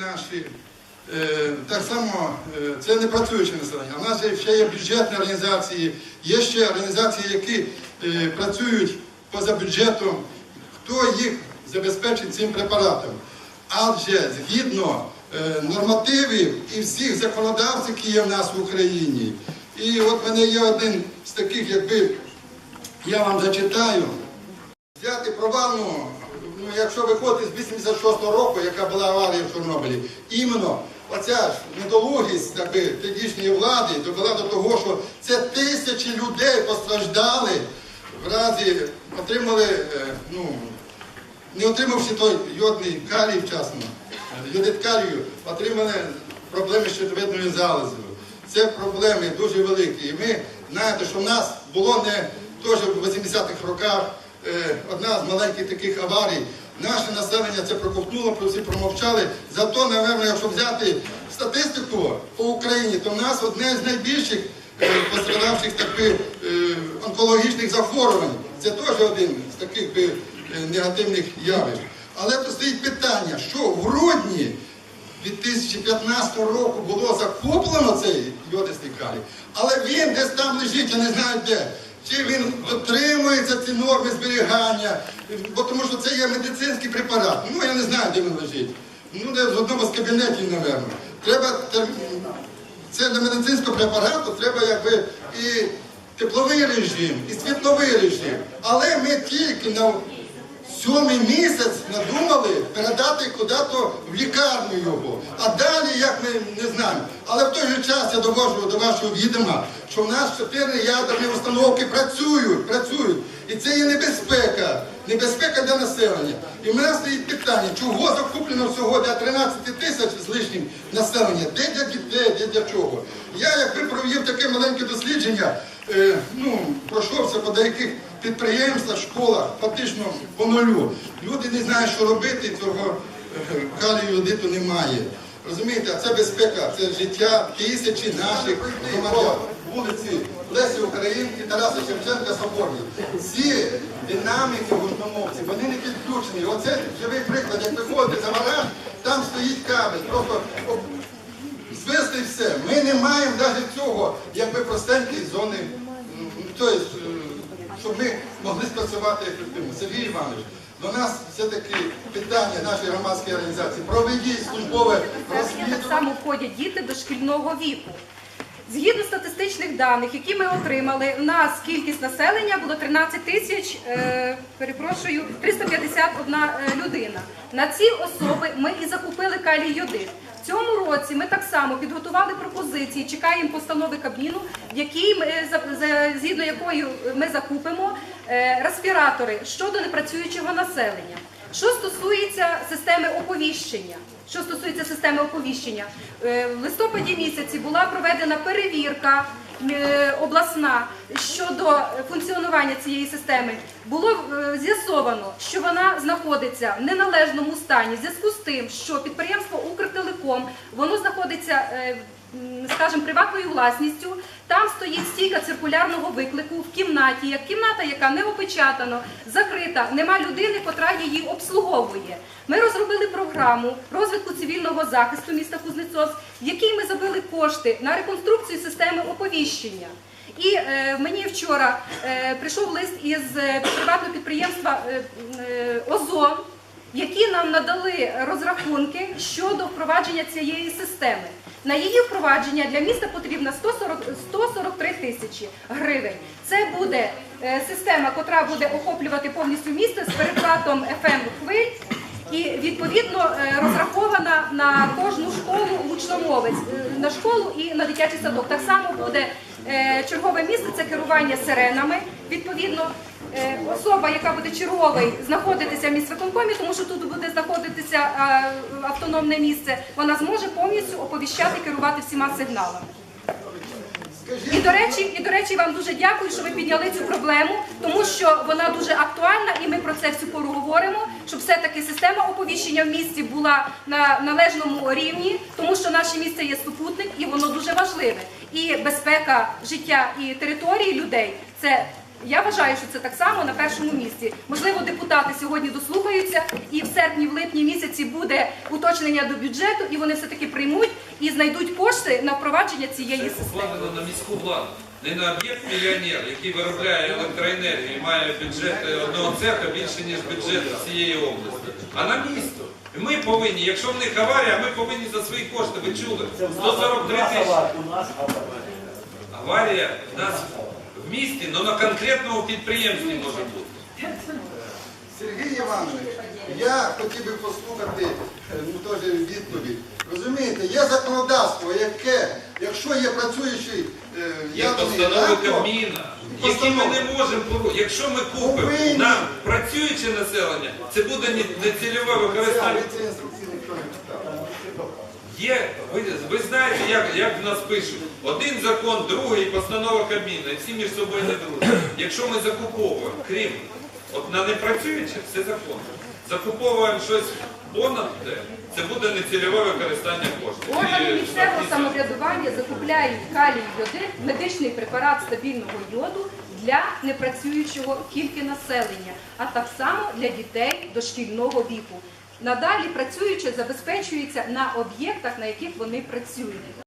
Наші е, так само е, це не працююче населення. У нас ще є бюджетні організації, є ще організації, які е, працюють поза бюджетом. Хто їх забезпечить цим препаратом? Адже згідно нормативів і всіх законодавців, які є в нас в Україні. І от мене є один з таких, якби я вам зачитаю. Взяти провальну, ну якщо виходити з 86-го року, яка була аварія в Чорнобилі, іменно оця недолугість так тодішньої влади довела до того, що це тисячі людей постраждали, в разі отримали, е, ну, не отримавши той йодний калій вчасно, йодит калію, отримали проблеми з щитовидною залозою. Це проблеми дуже великі. І ми знаєте, що в нас було не теж в 80-х роках е, одна з маленьких таких аварій. Наше населення це проковтнуло, про всі промовчали. Зато, напевно, якщо взяти статистику по Україні, то в нас одне з найбільших е, пострадавших таких е, онкологічних захворювань. Це теж один з таких е, негативних явищ. Але тут стоїть питання, що в грудні 2015 року було закуплено цей йодистий калій, але він десь там лежить, я не знаю де. Чи він дотримується ці норми зберігання, бо тому що це є медицинський препарат. Ну я не знаю, де він лежить. Ну, де в одному з кабінетів, напевно. Треба це для медицинського препарату треба якби і тепловий режим, і світловий режим. Але ми тільки на сьомий місяць надумали передати куди-то в лікарню його. А далі, як ми не знаємо. Але в той же час я довожу до вашого відома, що в нас чотири ядерні установки працюють, працюють. І це є небезпека, небезпека для населення. І в мене стоїть питання, чого закуплено всього для 13 тисяч з лишнім населення? Де для дітей, де для чого? Я якби провів таке маленьке дослідження, е, ну, пройшовся по деяких підприємствах, школах, фактично по нулю. Люди не знають, що робити, цього е, калію йодиту немає. Розумієте, це безпека, це життя тисячі наших громадян. Вулиці Лесі Українки, Тараса Шевченка, Соборні. Всі динаміки гучномовці, вони не підключені. Оце живий приклад, як ви ходите за гараж, там стоїть кабель. Просто звести все. Ми не маємо навіть цього, якби простенької зони, м, тобто, е, щоб ми могли спрацювати ефективно. Сергій Іванович, до нас все-таки питання нашої громадської організації. Проведіть службове так само входять діти дошкільного віку. Згідно статистичних даних, які ми отримали, у нас кількість населення було 13 тисяч, е, перепрошую, 351 е, людина. На ці особи ми і закупили калій йодит. Цьому році ми так само підготували пропозиції, чекаємо постанови Кабміну, в якій ми, е, згідно якої ми закупимо е, респіратори щодо непрацюючого населення. Що стосується системи оповіщення, що стосується системи оповіщення, е, в листопаді місяці була проведена перевірка обласна щодо функціонування цієї системи. Було е, з'ясовано, що вона знаходиться в неналежному стані в зв'язку з тим, що підприємство Укртелеком воно знаходиться. М, Скажімо, приватною власністю, там стоїть стійка циркулярного виклику в кімнаті, як кімната, яка не опечатана, закрита, нема людини, котра її обслуговує. Ми розробили програму розвитку цивільного захисту міста Кузнецовськ, в якій ми забили кошти на реконструкцію системи оповіщення. І е, мені вчора е, прийшов лист із е, приватного підприємства е, е, Озон, які нам надали розрахунки щодо впровадження цієї системи. На її впровадження для міста потрібно 140, 143 тисячі гривень. Це буде е, система, котра буде охоплювати повністю місто з перехватом FM хвиль. І відповідно е, розрахована на кожну школу гучномовець е, на школу і на дитячий садок. Так само буде чергове місце це керування сиренами. Відповідно, особа, яка буде черговий знаходитися в міськвиконкомі, тому що тут буде знаходитися е, автономне місце, вона зможе повністю оповіщати, керувати всіма сигналами. І до речі, і до речі, вам дуже дякую, що ви підняли цю проблему, тому що вона дуже актуальна, і ми про це всю пору говоримо, щоб все-таки система оповіщення в місті була на належному рівні, тому що наше місце є супутник і воно дуже важливе. І безпека життя і території людей це Я вважаю, що це так само на першому місці. Можливо, депутати сьогодні дослухаються, і в серпні, в липні місяці буде уточнення до бюджету, і вони все таки приймуть і знайдуть кошти на впровадження цієї Це системи. покладено на міську владу. Не на об'єкт мільйонер, який виробляє електроенергію і має бюджет одного цеха більше, ніж бюджет всієї області, а на місто. Ми повинні, якщо в них аварія, ми повинні за свої кошти, ви чули, 143 тисячі. У нас аварія. Аварія в нас в місті, але на конкретному підприємстві може бути. Сергій Іванович, я хотів би послухати е, ну, теж відповідь. Розумієте, є законодавство, яке, якщо є працюючий е, Є ядерний постанови реактор, Кабміна, які ми не можемо порушити. Якщо ми купимо Повинні. нам працююче населення, це буде не- нецільове використання. Це не читав. Є, ви, ви знаєте, як, як в нас пишуть, один закон, другий постанова Кабміна, і всі між собою не дружать. Якщо ми закуповуємо, крім от на непрацююче, все закон. Закуповуємо щось понад те, це буде нецільове використання коштів. Органи І місцевого самоврядування закупляють калій йодит, медичний препарат стабільного йоду для непрацюючого тільки населення, а так само для дітей дошкільного віку. Надалі працюючи забезпечується на об'єктах, на яких вони працюють.